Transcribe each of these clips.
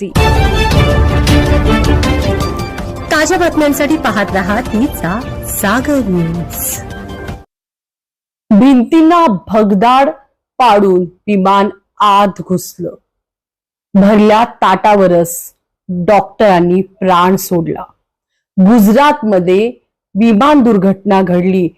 जी. ताज्या बातम्यांसाठी पाहत राहा तिचा सागर न्यूज भिंतींना भगदाड पाडून विमान आत घुसलं. भरल्या ताटावरच डॉक्टरांनी प्राण सोडला. गुजरातमध्ये विमान दुर्घटना घडली.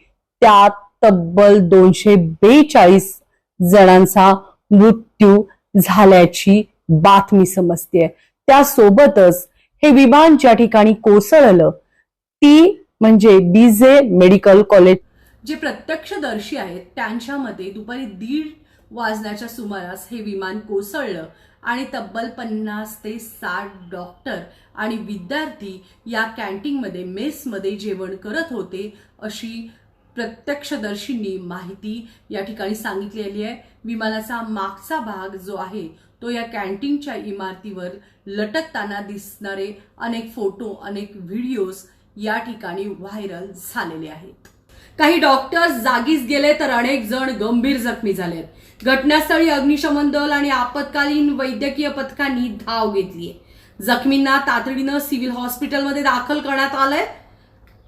त्यात तब्बल दोनशे बेचाळीस जणांचा मृत्यू झाल्याची बातमी समजते त्यासोबतच हे विमान ज्या ठिकाणी कोसळलं ती म्हणजे बीजे मेडिकल कॉलेज. जे प्रत्यक्षदर्शी आहेत त्यांच्यामध्ये दुपारी दीड वाजण्याच्या सुमारास हे विमान कोसळलं आणि तब्बल पन्नास ते साठ डॉक्टर आणि विद्यार्थी या कॅन्टीनमध्ये मेसमध्ये जेवण करत होते अशी प्रत्यक्षदर्शींनी माहिती या ठिकाणी सांगितलेली आहे. विमानाचा मागचा भाग जो आहे तो या कॅन्टीनच्या इमारतीवर लटकताना दिसणारे अनेक फोटो अनेक व्हिडिओज या ठिकाणी व्हायरल झालेले आहेत. काही डॉक्टर्स जागीच गेले तर अनेक जण गंभीर जखमी झालेत. घटनास्थळी अग्निशमन दल आणि आपत्कालीन वैद्यकीय पथकांनी धाव घेतलीय. जखमींना तातडीनं सिव्हिल हॉस्पिटलमध्ये दाखल करण्यात आलंय.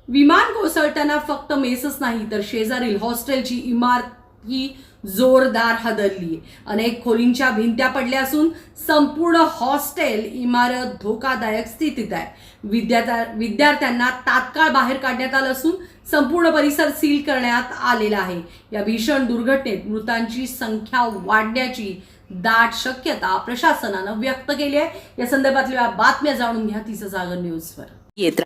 विमान कोसळताना फक्त मेसच नाही तर शेजारील हॉस्टेलची इमारत ही जोरदार हदरली अनेक खोलींच्या भिंत्या पडल्या असून संपूर्ण हॉस्टेल इमारत धोकादायक स्थितीत आहे. विद्यार्थ्या विद्यार्थ्यांना तात्काळ बाहेर काढण्यात आलं असून संपूर्ण परिसर सील करण्यात आलेला आहे. या भीषण दुर्घटनेत मृतांची संख्या वाढण्याची दाट शक्यता प्रशासनानं व्यक्त केली आहे. या संदर्भातल्या बातम्या जाणून घ्या तिचं जागर न्यूजवर. येत